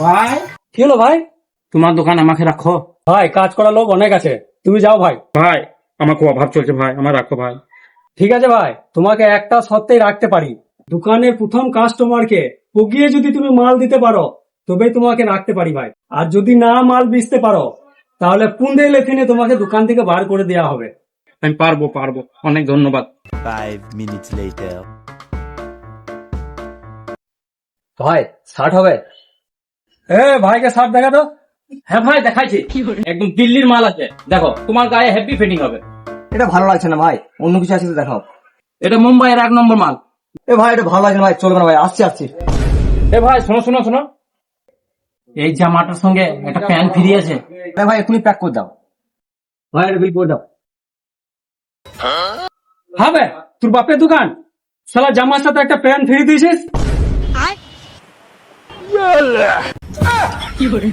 ভাই কি হলো ভাই? তোমার দোকান আমাকে রাখো। ভাই কাজ করা লোক অনেক আছে। তুমি যাও ভাই। ভাই আমার খুব অভাব চলছে ভাই আমার রাখো ভাই। ঠিক আছে ভাই তোমাকে একটা সত্ত্বেই রাখতে পারি। দোকানের প্রথম কাস্টমারকে পুগিয়ে যদি তুমি মাল দিতে পারো তবেই তোমাকে রাখতে পারি ভাই। আর যদি না মাল বেচতে পারো তাহলে পুন্দে লেফিনে তোমাকে দোকান থেকে বার করে দেওয়া হবে। আমি পারব পারব। অনেক ধন্যবাদ। Five minutes later. ভাই ষাট হবে। এ ভাইকে শার্ট দেখা তো। হ্যাঁ ভাই দেখাইছি। একদম দিল্লির মাল আছে। দেখো তোমার গায়ে হেভি ফিটিং হবে। এটা ভালো লাগছে না ভাই? অন্য কিছু আছে তো দেখাও। এটা মুম্বাইয়ের এক নম্বর মাল। এ ভাই এটা ভালো লাগছে না ভাই? চলবে না ভাই আসছি আসছি। এ ভাই শোনো শোনো শোনো। এই জামাটার সঙ্গে একটা প্যান্ট ফ্রি আছে। এ ভাই এখনই প্যাক করে দাও। ভাই এটা বিল করে দাও। হবে তোর বাপের দোকান? সালা জামার সাথে একটা প্যান্ট ফিরে দিয়েছিস? 夜。